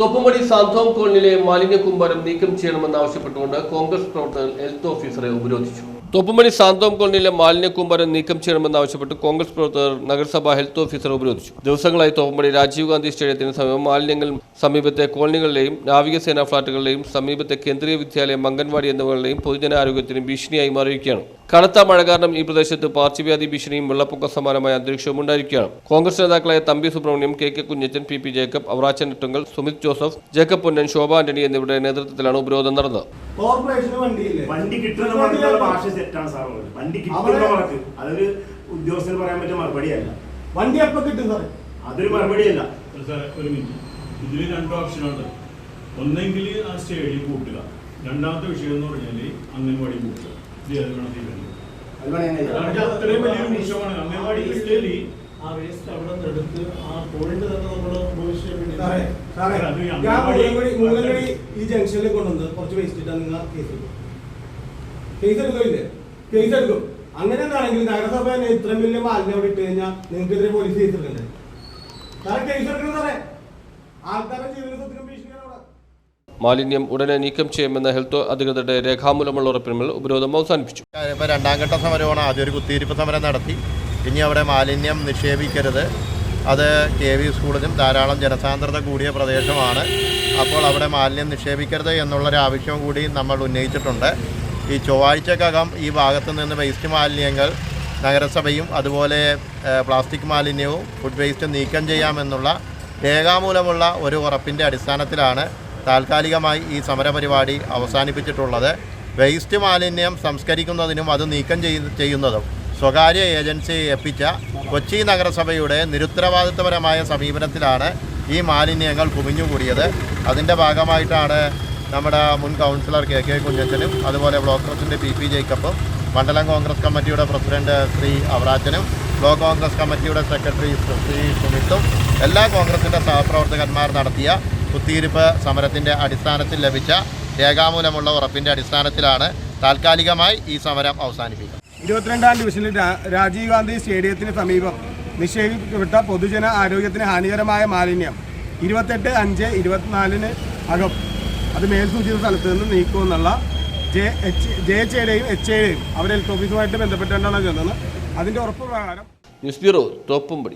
തൊപ്പുമണി സാന്ത്വം കോളനിയിലെ മാലിന്യ കുമ്പാരം നീക്കം ചെയ്യണമെന്നാവശ്യപ്പെട്ടുകൊണ്ട് കോൺഗ്രസ് പ്രവർത്തകർ ഹെൽത്ത് ഓഫീസറെ ഉപരോധിച്ചു. തൊപ്പുമണി സാന്തോം കോളനിയിലെ മാലിന്യ കൂമ്പാരം നീക്കം ചെയ്യണമെന്നാവശ്യപ്പെട്ട് കോൺഗ്രസ് പ്രവർത്തകർ നഗരസഭാ ഹെൽത്ത് ഓഫീസർ ഉപരോധിച്ചു. ദിവസങ്ങളായി തോപ്പുമണി രാജീവ് ഗാന്ധി സ്റ്റേഡിയത്തിന് സമീപം മാലിന്യങ്ങൾ സമീപത്തെ കോളനികളിലെയും നാവികസേനാ ഫ്ളാറ്റുകളിലെയും സമീപത്തെ കേന്ദ്രീയ വിദ്യാലയം അംഗൻവാടി എന്നിവകളിലെയും പൊതുജനാരോഗ്യത്തിന് ഭീഷണിയായി മാറിയിരിക്കുകയാണ്. കനത്ത മഴ കാരണം ഈ പ്രദേശത്ത് പാർശ്വവ്യാധി ഭീഷണിയും വെള്ളപ്പൊക്ക സമാനമായ അന്തരീക്ഷവും ഉണ്ടായിരിക്കുകയാണ്. കോൺഗ്രസ് നേതാക്കളായ Thampi Subramaniam K K Kunjachan P P Jacob Avarachan Ittungal Sumith Joseph Jacob Ponnan Shobha Antony എന്നിവരുടെ നേതൃത്വത്തിലാണ് ഉപരോധം നടന്നത്. കോർപ്പറേഷന് വണ്ടിയില്ലേ? വണ്ടി കിട്ടുന്ന പറഞ്ഞുള്ള ഭാഷ തെറ്റാണ് സാർ വണ്ടി കിട്ടുന്ന വാക്ക് അതൊരു ഉദ്യോഗസ്ഥന് പറയാൻ പറ്റിയ മറുപടിയല്ല. വണ്ടി എപ്പോ കിട്ടും സാറേ? അതൊരു മറുപടിയല്ല. സാർ ഒരു മിനിറ്റ്. ഇതിൽ രണ്ട് ഓപ്ഷനുണ്ട് ഒന്നെങ്കിൽ ആ സ്റ്റേഡിയം കൂട്ടുക രണ്ടാമത്തെ വിഷയം എന്ന് പറഞ്ഞാൽ അംഗൻവാടി കൂട്ടുക ഇത് വേണം തീരുമാനിക്കുക. അത്രയും വലിയൊരു വിഷയമാണ് അംഗൻവാടി ഇല്ലെങ്കിൽ ഈ ജംഗ്ഷനിൽ കൊണ്ടുവന്ന് കുറച്ച് വേസ്റ്റ് ഇട്ടാൽ നിങ്ങൾ കേസ് എടുക്കും. കേസ് എടുക്കില്ലേ കേസ് എടുക്കും. അങ്ങനെ എന്താണെങ്കിൽ നഗരസഭ തന്നെ ഇത്രയും വലിയ മാലിന്യം അവിടെ ഇട്ട് കഴിഞ്ഞാൽ നിങ്ങൾക്കെതിരെ പോലീസ് കേസ് എടുക്കണ്ടേ? സാറേ കേസ് എടുക്കണം സാറേ. ആൾക്കാരുടെ ജീവന ഭീഷണിയാണ് അവിടെ. മാലിന്യം ഉടനെ നീക്കം ചെയ്യുമെന്ന ഹെൽത്ത് അധികൃതരുടെ രേഖാമൂലമുള്ള ഉറപ്പിന്മേൽ ഉപരോധം അവസാനിപ്പിച്ചു. ഇപ്പോൾ രണ്ടാം ഘട്ട സമരമാണ്. ആദ്യം ഒരു കുത്തിയിരിപ്പ് സമരം നടത്തി. ഇനി അവിടെ മാലിന്യം നിക്ഷേപിക്കരുത്. അത് കെ വി സ്കൂളിലും ധാരാളം ജനസാന്ദ്രത കൂടിയ പ്രദേശമാണ്. അപ്പോൾ അവിടെ മാലിന്യം നിക്ഷേപിക്കരുത് എന്നുള്ളൊരു ആവശ്യവും കൂടി നമ്മൾ ഉന്നയിച്ചിട്ടുണ്ട്. ഈ ചൊവ്വാഴ്ചക്കകം ഈ ഭാഗത്ത് നിന്ന് വേസ്റ്റ് മാലിന്യങ്ങൾ നഗരസഭയും അതുപോലെ പ്ലാസ്റ്റിക് മാലിന്യവും ഫുഡ് വേസ്റ്റ് നീക്കം ചെയ്യാമെന്നുള്ള രേഖാമൂലമുള്ള ഒരു ഉറപ്പിന്റെ അടിസ്ഥാനത്തിലാണ് താൽക്കാലികമായി ഈ സമരപരിപാടി അവസാനിപ്പിച്ചിട്ടുള്ളത്. വേസ്റ്റ് മാലിന്യം സംസ്കരിക്കുന്നതിനും അത് നീക്കം ചെയ്യുന്നതും. സ്വകാര്യ ഏജൻസിയെ ഏൽപ്പിച്ച കൊച്ചി നഗരസഭയുടെ നിരുത്തരവാദിത്വപരമായ സമീപനത്തിലാണ് ഈ മാലിന്യങ്ങൾ കുമിഞ്ഞുകൂടിയത്. അതിന്റെ ഭാഗമായിട്ടാണ് നമ്മുടെ മുൻ കൗൺസിലർ കെ കെ കുഞ്ഞച്ചനും അതുപോലെ ബ്ലോക്ക് പ്രസിഡന്റ് പി പി ജേക്കബും മണ്ഡലം കോൺഗ്രസ് കമ്മിറ്റിയുടെ പ്രസിഡന്റ് ശ്രീ അവറാച്ചനും ബ്ലോക്ക് കോൺഗ്രസ് കമ്മിറ്റിയുടെ സെക്രട്ടറി ശ്രീ സുമിത്തും എല്ലാ കോൺഗ്രസിന്റെ സഹപ്രവർത്തകന്മാർ നടത്തിയ കുത്തിയിരിപ്പ് സമരത്തിന്റെ അടിസ്ഥാനത്തിൽ ലഭിച്ച രേഖാമൂലമുള്ള ഉറപ്പിന്റെ അടിസ്ഥാനത്തിലാണ് താൽക്കാലികമായി ഈ സമരം അവസാനിപ്പിക്കുന്നത്. ഇരുപത്തിരണ്ടാം ഡിവിഷനിൽ രാജീവ് ഗാന്ധി സ്റ്റേഡിയത്തിന് സമീപം നിക്ഷേപിക്കപ്പെട്ട പൊതുജന ആരോഗ്യത്തിന് ഹാനികരമായ മാലിന്യം ഇരുപത്തെട്ട് അഞ്ച് ഇരുപത്തിനാലിന് അകം. അത് മേൽസൂചിത സ്ഥലത്ത് നിന്ന് നീക്കുമെന്നുള്ള ജെ എച്ച് ജെ എച്ച് എയുടെയും എച്ച് എയുടെയും അവരെ ഹെൽത്ത് ഓഫീസുമായിട്ട് ബന്ധപ്പെട്ടുകൊണ്ടാണ് ചെന്നത്. അതിന്റെ ഉറപ്പ് പ്രകാരം ന്യൂസ് ബ്യൂറോ തോപ്പുംപടി